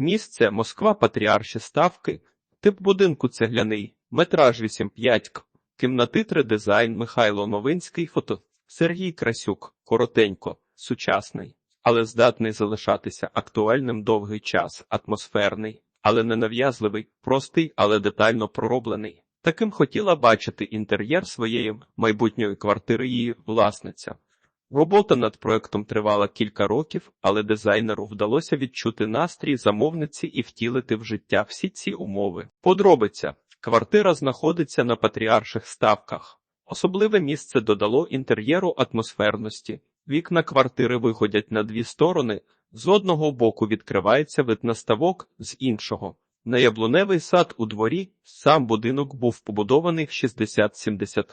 Місце Москва, Патріарші Ставки, тип будинку цегляний, метраж 8-5 к. Кімнати 3 дизайн Михайло Новинський фото. Сергій Красюк, коротенько, сучасний, але здатний залишатися актуальним довгий час, атмосферний, але не нав'язливий, простий, але детально пророблений. Таким хотіла бачити інтер'єр своєї майбутньої квартири її власниця. Робота над проектом тривала кілька років, але дизайнеру вдалося відчути настрій замовниці і втілити в життя всі ці умови. Подробиця. Квартира знаходиться на патріарших ставках. Особливе місце додало інтер'єру атмосферності. Вікна квартири виходять на дві сторони. З одного боку відкривається вид на ставок, з іншого. На яблуневий сад у дворі сам будинок був побудований в 60-70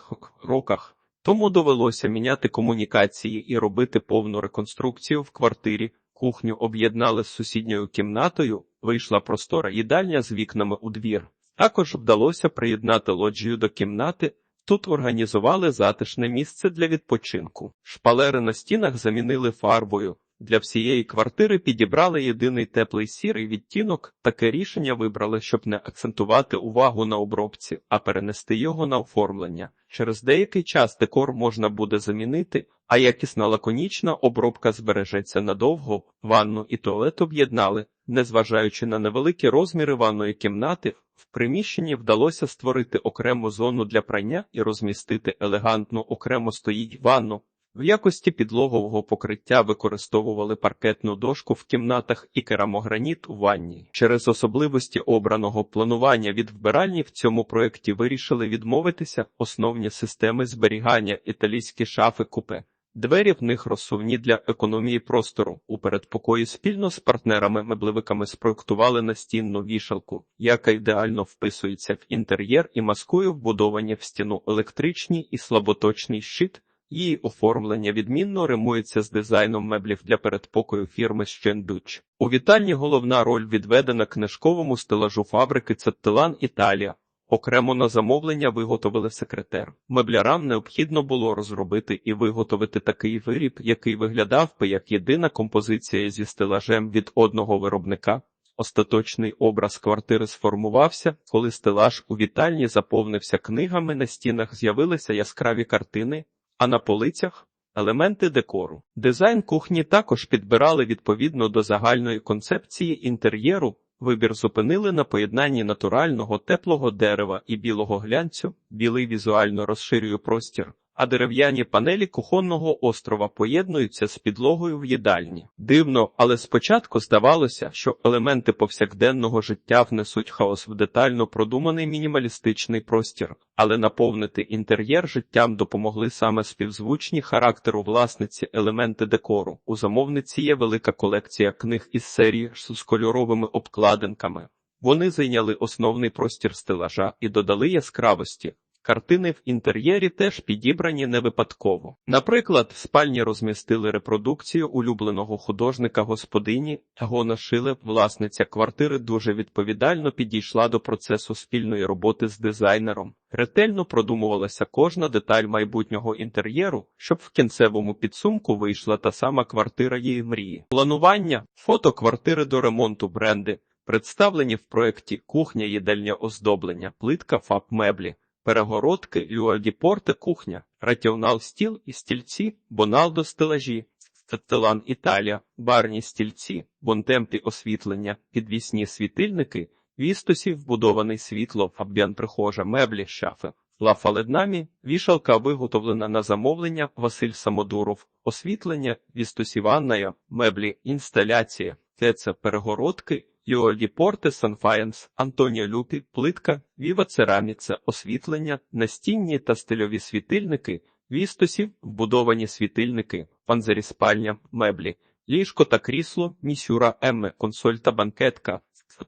роках, тому довелося міняти комунікації і робити повну реконструкцію в квартирі. Кухню об'єднали з сусідньою кімнатою, вийшла простора їдальня з вікнами у двір. Також вдалося приєднати лоджію до кімнати. Тут організували затишне місце для відпочинку. Шпалери на стінах замінили фарбою. Для всієї квартири підібрали єдиний теплий сірий відтінок. Таке рішення вибрали, щоб не акцентувати увагу на обробці, а перенести його на оформлення. Через деякий час декор можна буде замінити, а якісна лаконічна обробка збережеться надовго. Ванну і туалет об'єднали. Незважаючи на невеликі розміри ванної кімнати, в приміщенні вдалося створити окрему зону для прання і розмістити елегантну окремо стоїть ванну. В якості підлогового покриття використовували паркетну дошку в кімнатах і керамограніт у ванні. Через особливості обраного планування від вбиральні в цьому проєкті вирішили відмовитися основні системи зберігання італійські шафи купе. Двері в них розсувні для економії простору. У передпокої спільно з партнерами-меблевиками спроектували настінну вішалку, яка ідеально вписується в інтер'єр і маскує вбудовані в стіну електричний і слаботочний щит. Її оформлення відмінно римується з дизайном меблів для передпокою фірми Щендуч. У вітальні головна роль відведена книжковому стелажу фабрики Цеттелан Італія. Окремо на замовлення виготовили секретер. Меблярам необхідно було розробити і виготовити такий виріб, який виглядав би як єдина композиція зі стелажем від одного виробника. Остаточний образ квартири сформувався, коли стелаж у вітальні заповнився книгами, на стінах з'явилися яскраві картини, а на полицях елементи декору. Дизайн кухні також підбирали відповідно до загальної концепції інтер'єру. Вибір зупинили на поєднанні натурального теплого дерева і білого глянцю, білий візуально розширює простір, а дерев'яні панелі кухонного острова поєднуються з підлогою в їдальні. Дивно, але спочатку здавалося, що елементи повсякденного життя внесуть хаос в детально продуманий мінімалістичний простір, але наповнити інтер'єр життям допомогли саме співзвучні характеру власниці елементи декору. У замовниці є велика колекція книг із серії з кольоровими обкладинками. Вони зайняли основний простір стелажа і додали яскравості. Картини в інтер'єрі теж підібрані не випадково. Наприклад, в спальні розмістили репродукцію улюбленого художника господині Гона Шиле, власниця квартири дуже відповідально підійшла до процесу спільної роботи з дизайнером. Ретельно продумувалася кожна деталь майбутнього інтер'єру, щоб в кінцевому підсумку вийшла та сама квартира її мрії. Планування, фото квартири до ремонту бренди, представлені в проєкті кухня, їдальня оздоблення, плитка фаб меблі перегородки, люадіпорте кухня, раціонал стіл і стільці, боналдо стелажі, Стелан Італія, барні стільці, бонтемпі освітлення, підвісні світильники, вістосі вбудований світло, фаб'ян прихожа, меблі, шафи. Лафаледнамі, вішалка виготовлена на замовлення Василь Самодуров, освітлення, вістосі ванная, меблі, інсталяція, це перегородки, Юолі Порте, Санфаєнс, Антоніо Люпі, плитка, Віва Цераміце, освітлення, настінні та стильові світильники, вістосі, вбудовані світильники, панзері спальня, меблі, ліжко та крісло, місюра Емме, консоль та банкетка,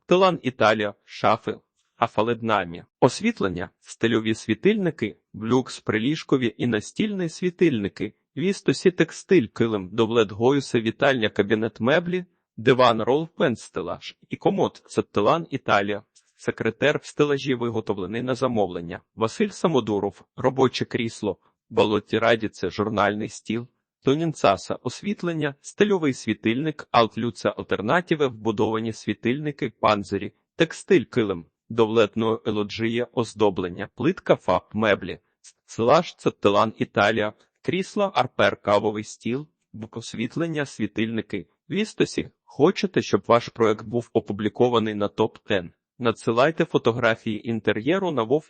Тилан Італія, шафи, афаледнамі, освітлення, стильові світильники, блюкс, приліжкові і настільні світильники, вістосі текстиль, килим, довлет Гоюсе, вітальня, кабінет меблі, Диван Ролфен стелаж і комод Сеттелан Італія. Секретер стелажі виготовлений на замовлення. Василь Самодуров, робоче крісло, Балоті Радіце, журнальний стіл, Тонінцаса освітлення, стильовий світильник, Altlюца альтернативи, вбудовані світильники, панзирі, текстиль килим, довлетної елоджія, оздоблення, плитка фаб, меблі, Слаж Цеттелан Італія, крісла, арпер, кавовий стіл, освітлення, світильники. Вістосі, хочете, щоб ваш проект був опублікований на топ 10 Надсилайте фотографії інтер'єру на Вов